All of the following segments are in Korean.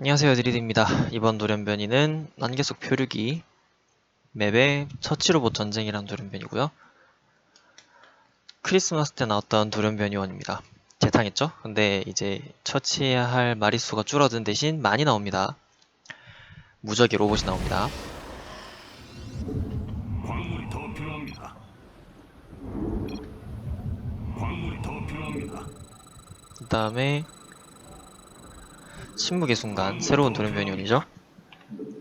안녕하세요 드리드입니다. 이번 돌연변이는 난계속 표류기 맵의 처치로봇 전쟁이란 돌연변이고요. 크리스마스 때 나왔던 돌연변이원입니다. 재탕했죠? 근데 이제 처치해야 할 마리수가 줄어든 대신 많이 나옵니다. 무적의 로봇이 나옵니다. 광물이 더 필요합니다. 광물이 더 필요합니다. 그 다음에 침묵의 순간 새로운 돌연변이원이죠.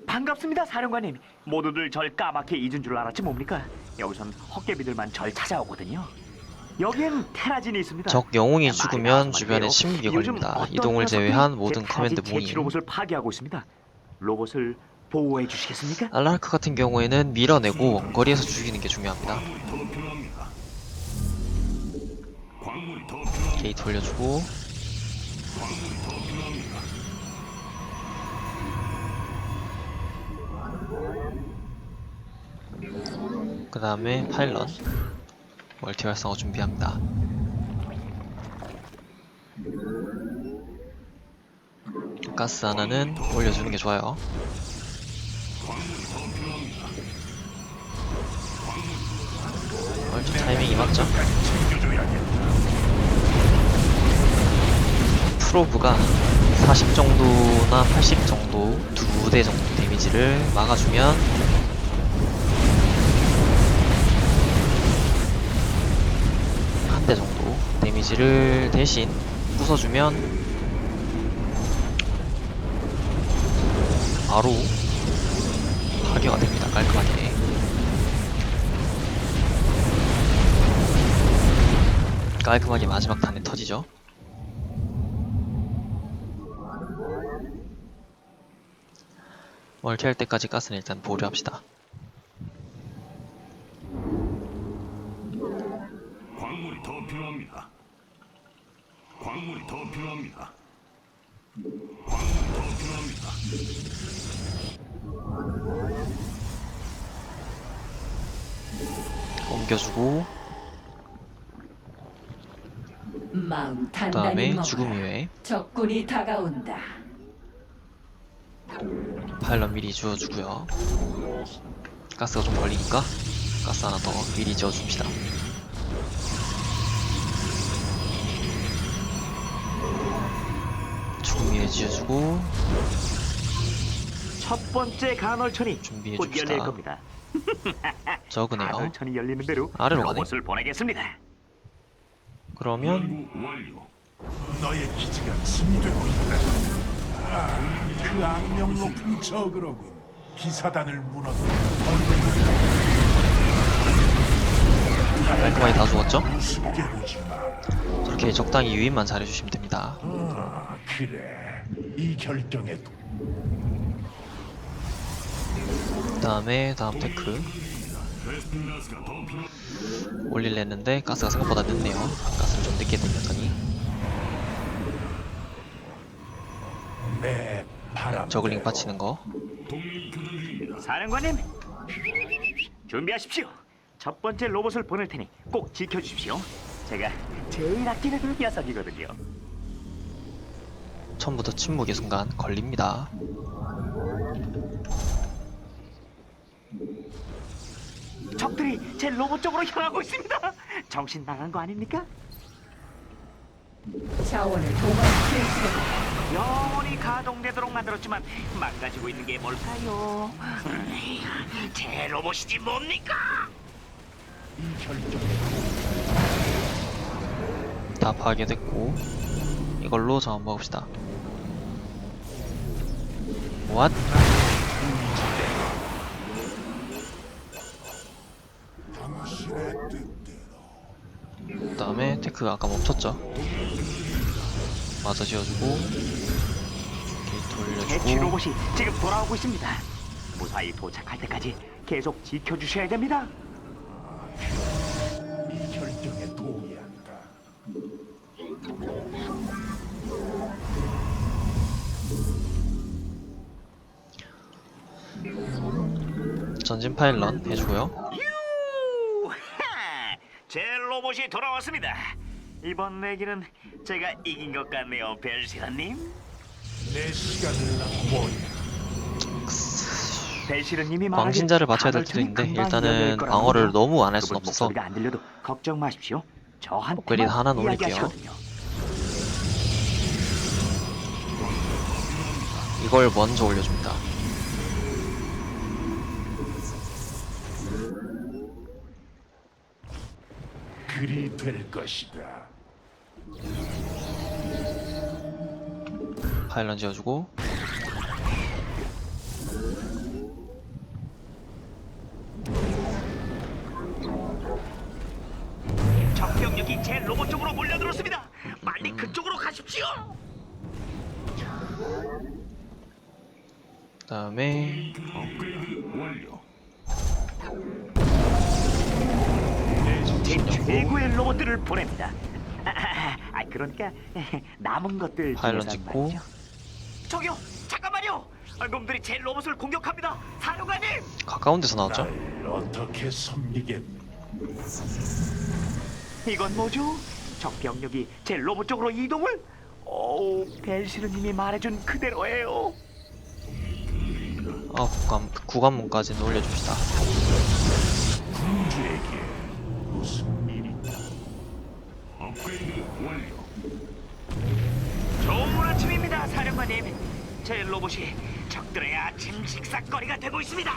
반갑습니다, 사령관님. 모두들 절 까맣게 잊은 줄 알았지 뭡니까? 여기선 헛개비들만 절 찾아오거든요. 여기엔 테라진이 있습니다. 적 영웅이 죽으면 주변에. 침묵이 걸립니다. 이동을 제외한 제 모든 커맨드 무인 로봇을 파괴하고 있습니다. 로봇을 보호해 주시겠습니까? 알라르크 같은 경우에는 밀어내고 원거리에서 죽이는 게 중요합니다. 게이트 올려주고 그 다음에 파일럿 멀티 활성화 준비합니다. 가스 하나는 올려주는 게 좋아요. 얼추 타이밍이 맞죠? 프로브가 40 정도나 80 정도 두 대 정도 데미지를 막아주면 데미지를 대신 부숴주면 바로 파괴가 됩니다 깔끔하게. 깔끔하게 마지막 탄에 터지죠. 멀티할 때까지 가스는 일단 보류합시다. 광물이 더 필요합니다. 광물이 더 필요합니다. 광물이 더 필요합니다. 옮겨주고 마음 그 단단히 다음에 먹어라. 죽음 이외에 적군이 다가온다. 파일럿 미리 지워주고요 가스가 좀 걸리니까 가스 하나 더 미리 지워줍시다 이외에 지워주고 첫 번째 간헐천이 준비해 곧 줍시다. 열릴 겁니다. 적으네요 간헐천이 열리는 대로 아래로 가네. 로봇을 보내겠습니다. 그러면 완료. 너의 기지가 침되고 있다. 아, 그 악명 높은 적으로군. 기사단을 무너뜨려 깔끔하게 다 죽었죠? 우습게 보지 마. 저렇게 적당히 유인만 잘해주시면 됩니다 아, 그래. 이 결정에도 그 다음에 다음 테크 베스핀 가스가 했는데 생각보다 늦네요 가스를 좀 늦게 내 바람. 저글링 받치는 거. 사령관님, 준비하십시오. 첫 번째 로봇을 보낼 테니 꼭 지켜주십시오. 제가 제일 아끼는 그 녀석이거든요. 처음부터 침묵의 순간 걸립니다 적들이 제 로봇 쪽으로 향하고 있습니다. 정신 나간 거 아닙니까? 자원을 도마시킬 수 영원히 가동되도록 만들었지만 망가지고 있는 게 뭘까요? 음, 제 로봇이지 뭡니까? 다 파괴됐고 이걸로 자원 먹읍시다 뜻대로. 그 다음에 테크가 아까 멈췄죠 마저 지어주고 게이트 대치 올려주고 로봇이 지금 돌아오고 있습니다. 무사히 도착할 때까지 계속 지켜주셔야 됩니다. 전진 파일런 해주고요! 제 로봇이 돌아왔습니다. 이번 내기는 제가 이긴 것 같네요, 벨시라님. 내 시간을. 벨시르님이 말하길 광신자를 맞춰야 될 수도 있는데 금방 일단은 거라고 방어를. 너무 안할순 그분 없어서 목소리가 안 들려도 걱정 마십시오. 저한테 업그레이드 하나. 이야기하시거든요. 이걸 먼저 올려줍니다. 그리 될 것이다. 파일런 지어주고 적병력이 제 로봇 쪽으로 몰려들었습니다. 빨리 그쪽으로 가십시오. 그다음에 업그레이드 완료. 제 최고의 로봇들을 보냅니다. 아, 아, 그러니까 남은 것들 파일럿 중에서 찍고. 말이죠. 저기요, 잠깐만요. 아, 놈들이 제 로봇을 공격합니다. 사령관님. 가까운 데서 나왔죠? 날 어떻게 섬기겠? 이건 뭐죠? 적 병력이 제 로봇 쪽으로 이동을? 오, 벨시르님이 말해준 그대로예요. 아 구간 구간문까지는 올려줍시다. 아침입니다, 사령관님. 제 로봇이 적들의 아침 식사거리가 되고 있습니다.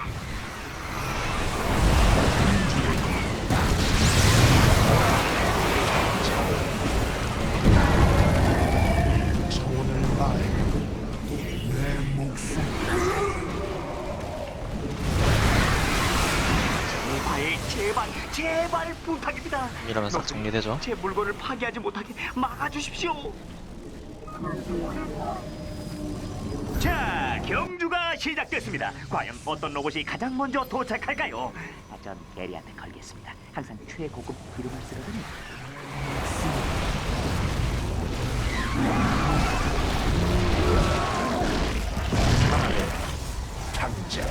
내 목숨 제발, 제발, 제발 부탁입니다. 이러면서 정리되죠? 제 물건을 파괴하지 못하게 막아주십시오. 자, 경주가 시작됐습니다. 과연 어떤 로봇이 가장 먼저 도착할까요? 아, 전 대리한테 걸겠습니다. 항상 최고급 기름을 쓰거든요. 당장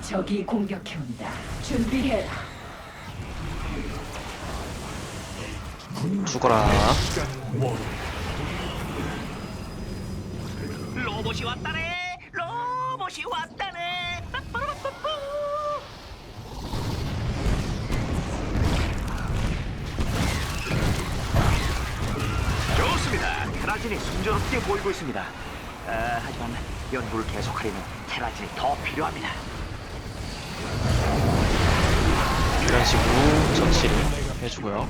적이 공격해온다. 준비해라. 죽어라. 로봇이 왔다네. 로봇이 왔다네. 빠빠라빠빠. 좋습니다. 테라진이 순조롭게 보이고 있습니다. 아, 하지만 연구를 계속하려면 테라진이 더 필요합니다. 이런 식으로 처치를 해주고요.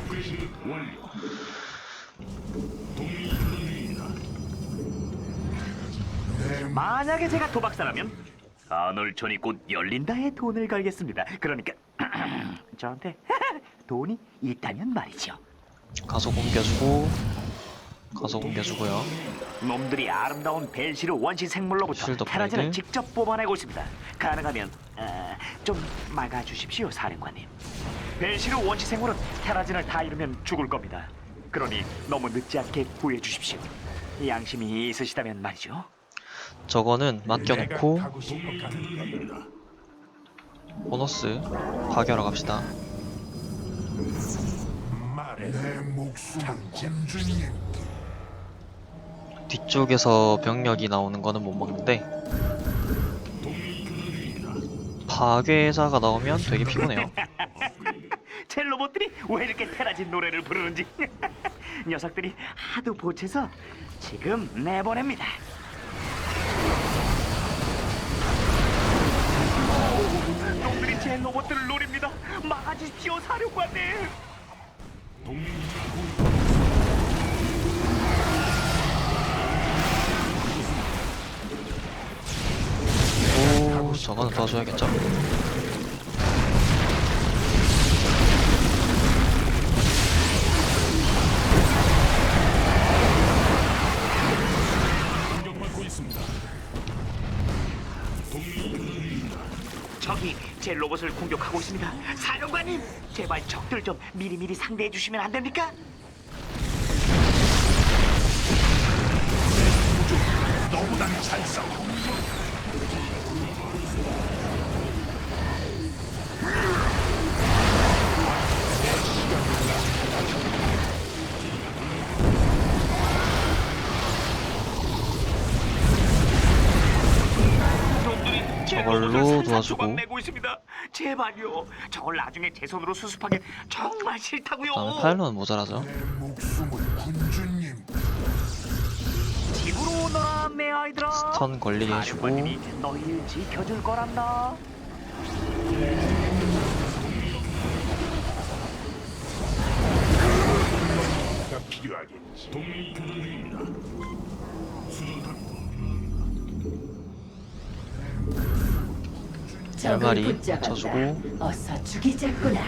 만약에 제가 도박사라면 간헐천이 곧 열린다에 돈을 걸겠습니다. 그러니까 저한테 돈이 있다면 말이죠. 가속 옮겨주고 가속 옮겨주고요. 놈들이 아름다운 벨시르 원시 생물로부터 쉴드 테라진을. 직접 뽑아내고 있습니다. 가능하면 어, 좀 막아주십시오, 사령관님. 벨시르 원시 생물은 테라진을 다 잃으면 죽을 겁니다. 그러니 너무 늦지 않게 구해 주십시오. 양심이 있으시다면 말이죠. 저거는 맡겨놓고 보너스 파괴하러 갑시다. 뒤쪽에서 병력이 나오는 거는 못 먹는데 파괴자가 나오면 되게 피곤해요. 제 로봇들이 왜 이렇게 테라진 노래를 부르는지 녀석들이 하도 보채서 지금 내보냅니다. 놈들이 제 로봇들을 노립니다. 막아주십시오, 사령관님. 오 저거는 도와줘야겠죠? 로봇을 공격하고 있습니다. 사령관님, 제발 적들 좀 미리미리 상대해 주시면 안 됩니까? 너무나 잘 싸워. 걸로 도와주고. 있습니다. 제발요. 저걸 나중에 제 손으로 수습하기 정말 싫다고요. 그다음에 파일럿은 모자라죠. 군주님 집으로 오너라 내 아이들아. 스턴 걸리게 해주고 너희를 지켜줄 거란다. 가 필요하겠지. 동맹이 교전 중입니다. 적을 마리. 쳐주고. 어서 죽이자꾸나.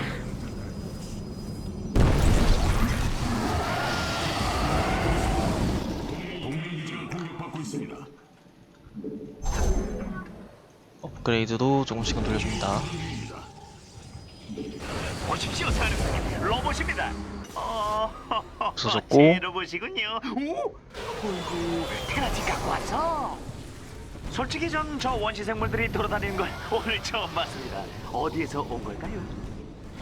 업그레이드도 조금씩은 돌려줍니다. 보십시오 사령관님 로봇입니다. 어, 없어졌고. 제 로봇이군요. 오, 오구 테라지 갖고 왔어. 솔직히 전 저 원시 생물들이 돌아다니는 걸 오늘 처음 봤습니다. 어디에서 온 걸까요?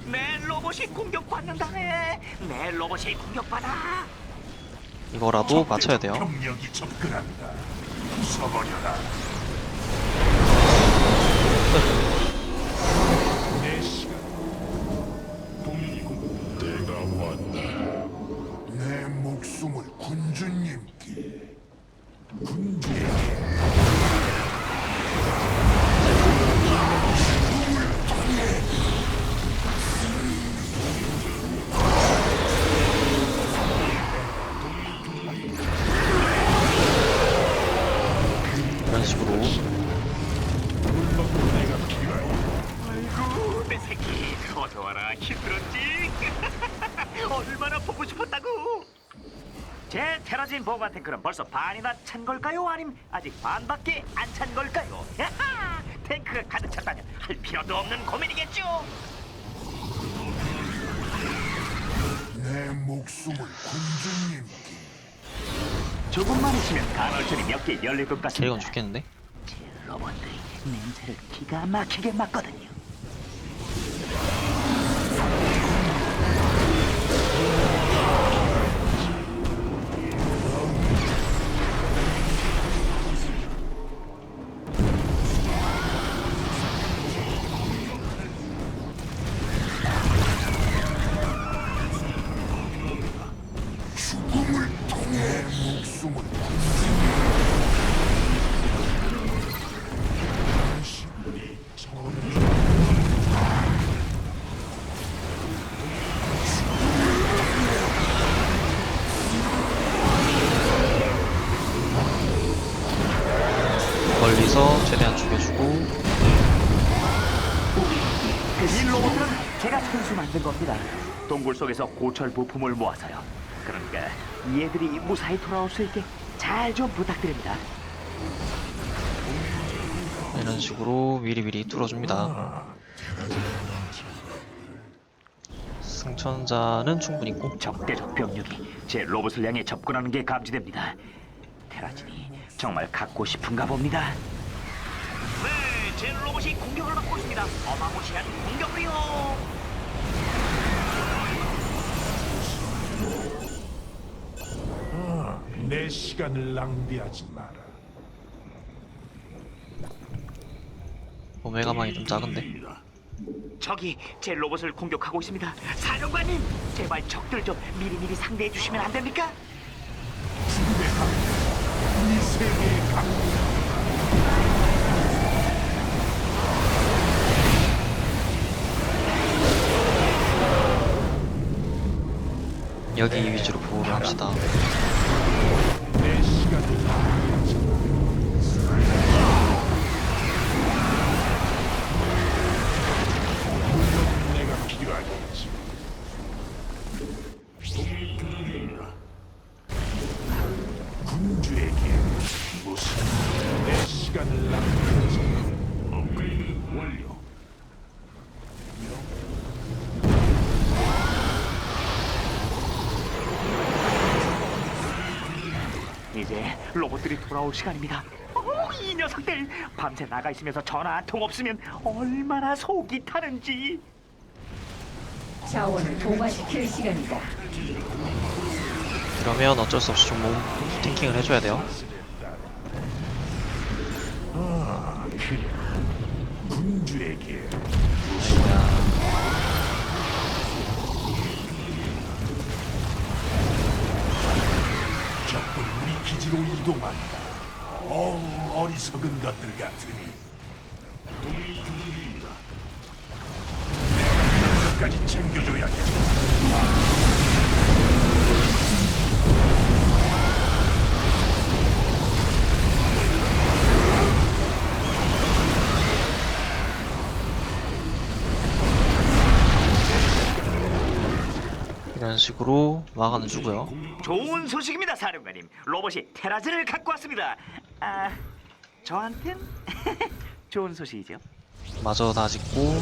내 로봇이 공격받는다네. 내 로봇이 공격받아. 이거라도 맞춰야 돼요. 병력이 접근한다. 부숴버려라. 내 새끼 어서 와라 힘들었지? 얼마나 보고 싶었다고? 제 테라진 보관 탱크는 벌써 반이나 찬 걸까요? 아님 아직 반밖에 안 찬 걸까요? 야하! 탱크가 가득 찼다면 할 필요도 없는 고민이겠죠? 내 목숨을 군주님께 조금만 있으면 간헐천이 몇 개 열릴 것 같습니다 죽겠는데? 제 로봇들이 냄새를 기가 막히게 맡거든요 이 제가 손수 만든 겁니다. 동굴 속에서 고철 부품을 모아서요. 그러니까 얘들이 무사히 돌아올 수 있게 잘 좀 부탁드립니다. 이런 식으로 미리미리 뚫어줍니다. 승천자는 충분히 있고 적대적 병력이 제 로봇을 향해 접근하는 게 감지됩니다. 테라진이 정말 갖고 싶은가 봅니다. 네, 제 로봇이 공격을 받고 있습니다. 어마무시한 공격이요. 내 시간을 낭비하지 마라. 오메가망이 좀 작은데 적이 제 로봇을 공격하고 있습니다. 사령관님, 제발 적들 좀 미리미리 상대해 주시면 안 됩니까? 이 세계의 강 여기 위주로 보호를 합시다. 로봇들이 돌아올 시간입니다. 어, 이 녀석들 밤새 나가 있으면서 전화 한 통 없으면 얼마나 속이 타는지. 자원을 동화시킬 시간이다. 그러면 어쩔 수 없이 좀 몸 탱킹을 해줘야 돼요. 아, 그래. 군주에게 아이고야. 적군 우리 기지로 이동한다. 어 어리석은 것들 같으니. 끝까지 챙겨줘야겠다. 이런 식으로 막아는 주고요. 좋은 소식입니다, 사령관님. 로봇이 테라즈를 갖고 왔습니다. 아, 저한텐 좋은 소식이죠. 마저 다 짓고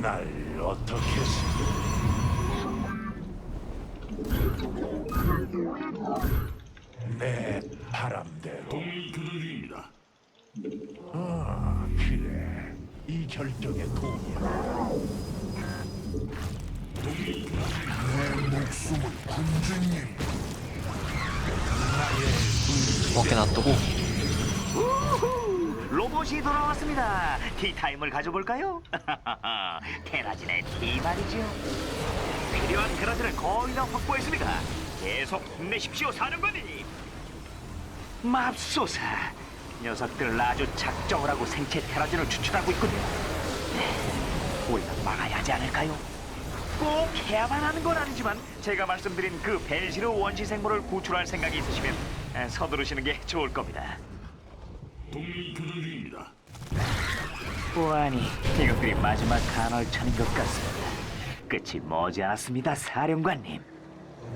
날 어떻게 쓰? 내 바람대로. 이 결정에 동의한다. 내 목숨을 군주님. 먹게 놔두고 우후, 로봇이 돌아왔습니다. 티타임을 가져볼까요? 테라진의 티 말이죠. 필요한 그라드를 거의 다 확보했습니다. 계속 힘내십시오, 사령관님. 맙소사, 녀석들 아주 작정을 하고 생체 테라진을 추출하고 있군요. 네, 우리가 막아야 하지 않을까요? 꼭 해야만 하는 건 아니지만 제가 말씀드린 그 벨시르 원시 생물을 구출할 생각이 있으시면 에, 서두르시는 게 좋을 겁니다. 동맹이 교전 중입니다. 보아니 이것들이 마지막 간헐천인 것 같습니다. 끝이 머지않았습니다, 사령관님.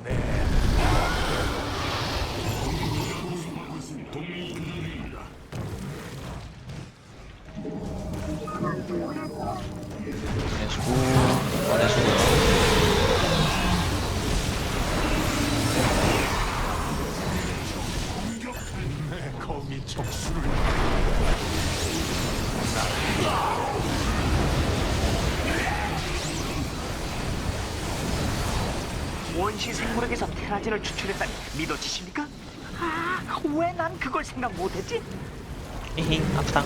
동 원시 생물에게서 테라진을 추출했다니 믿어지십니까? 아, 왜 난 그걸 생각 못했지? 히히 아프당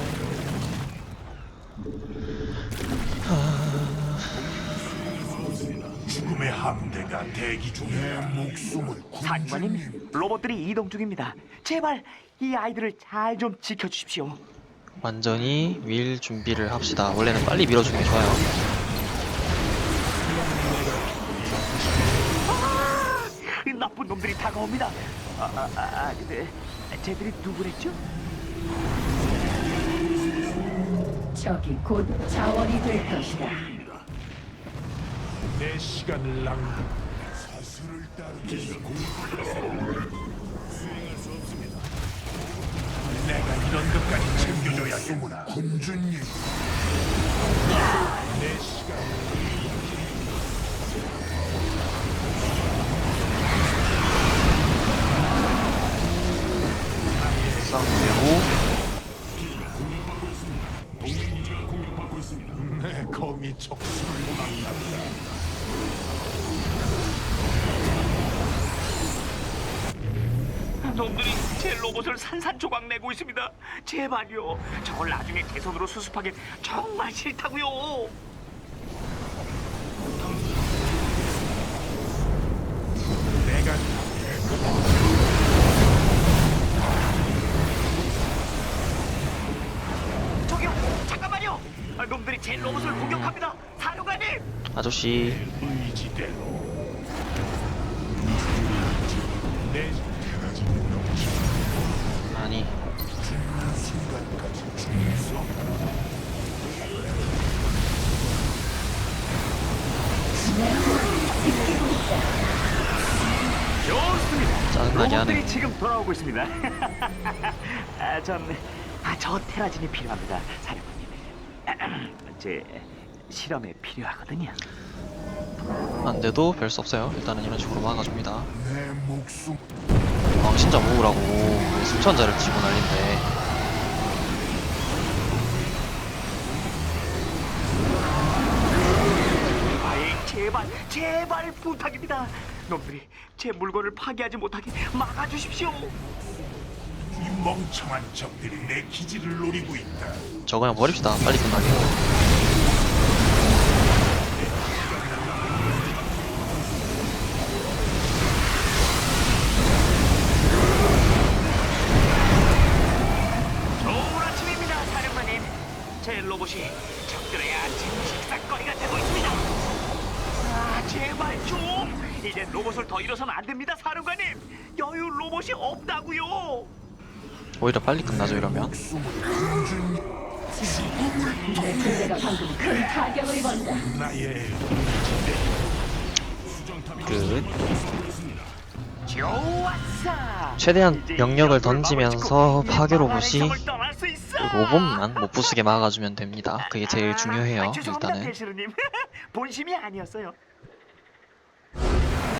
죽음의 함대가 대기 중에 내 목숨을 사령관님, 로봇들이 이동 중입니다. 제발 이 아이들을 잘 좀 지켜주십시오. 완전히 밀 준비를 합시다. 원래는 빨리 밀어주는 게 좋아요. 놈들이 다가옵니다. 아, 아, 아, 아 근데 쟤들이 누구랬죠? 적이 곧 자원이 될 것이다. 내 시간을 낭비. 사슬을 따르기 내가 이런 것까지 챙겨줘야겠구나. 군주님. 내고 있습니다. 제발요. 저걸 나중에 제 손으로 수습하기 정말 싫다고요. 내가 저기요, 잠깐만요. 아, 놈들이 제 로봇을 공격합니다. 사령관님. 아저씨 의지대로. 돌아오고 있습니다. 아, 전, 아, 저 테라진이 필요합니다, 사령관님. 제 실험에 필요하거든요. 안 돼도 별 수 없어요. 일단은 이런 식으로 막아줍니다. 내 목숨 왕신자 모으라고 수천자를 치고 아이, 제발, 제발 부탁입니다. 놈들이 제 물건을 파괴하지 못하게 막아주십시오. 멍청한 적들이 내 기지를 노리고 있다. 저거 그냥 버립시다. 빨리 끝나게. 좋은 아침입니다, 사령관님. 제 로봇이 적들의 아침 식사거리가 되고 있습니다. 아, 제발 좀. 이제 로봇을 더 잃어서는 안 됩니다, 사령관님. 여유 로봇이 없다고요. 오히려 빨리 끝나죠 이러면. 내 군대가 방금 큰 타격을 입었다. 나의 끝. 좋았어. 최대한 병력을 던지면서 마무리짓고 파괴 이 로봇이 마마의 섬을 떠날 수 있어. 로봇만 못 부수게 막아주면 됩니다. 그게 제일 아, 중요해요. 아, 죄송합니다, 일단은. 본심이 아니었어요.